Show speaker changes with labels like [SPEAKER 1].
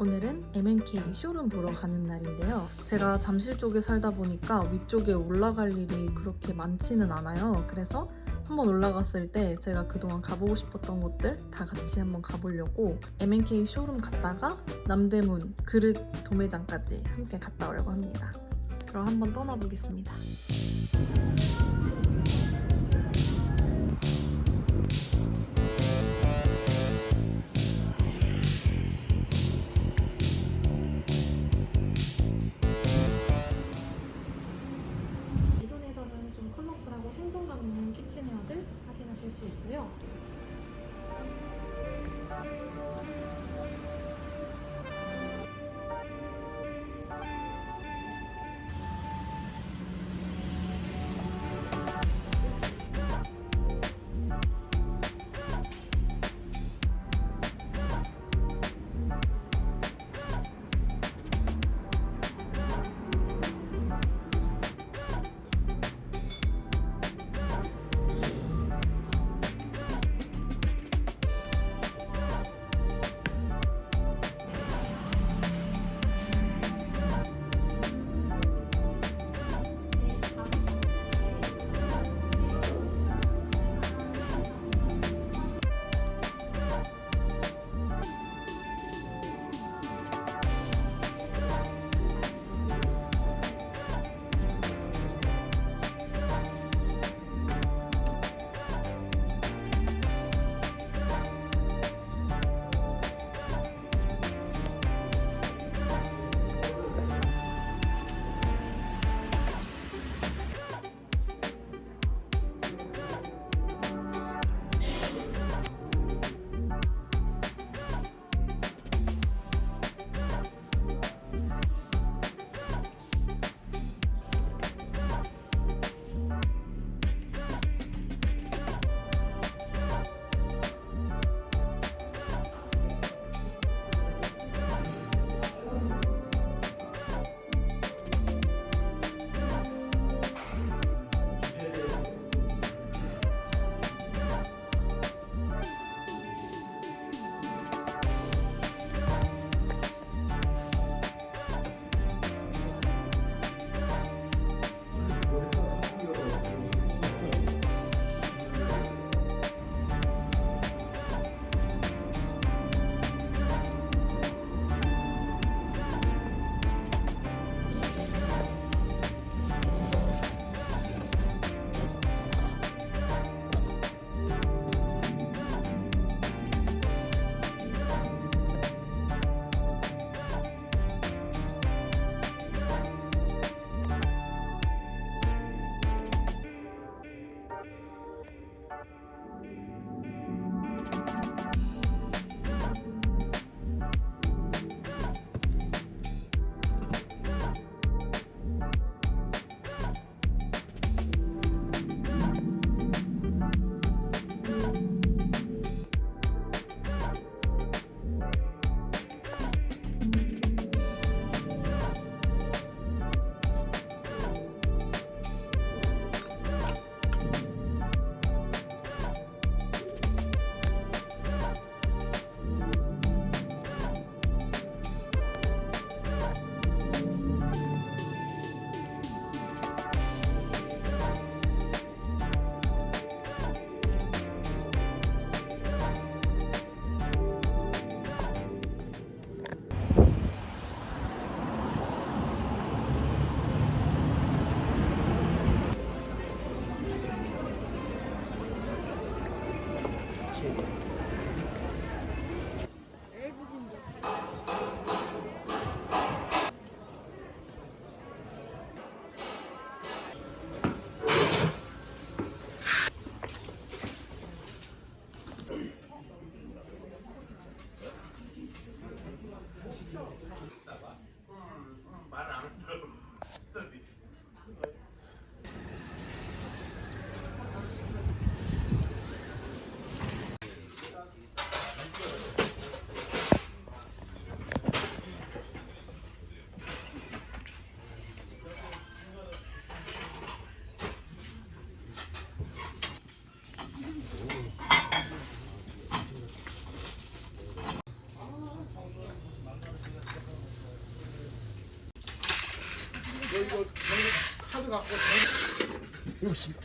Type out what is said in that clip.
[SPEAKER 1] 오늘은 M&K 쇼룸 보러 가는 날인데요. 제가 잠실 쪽에 살다 보니까 위쪽에 올라갈 일이 그렇게 많지는 않아요. 그래서 한번 올라갔을 때 제가 그동안 가보고 싶었던 곳들 다 같이 한번 가보려고 M&K 쇼룸 갔다가 남대문 그릇 도매장까지 함께 갔다 오려고 합니다. 그럼 한번 떠나보겠습니다.
[SPEAKER 2] 컬러풀하고 생동감 있는 키친웨어들 확인하실 수 있고요.
[SPEAKER 3] 너 이거 카드 갖고 여기 있습니다.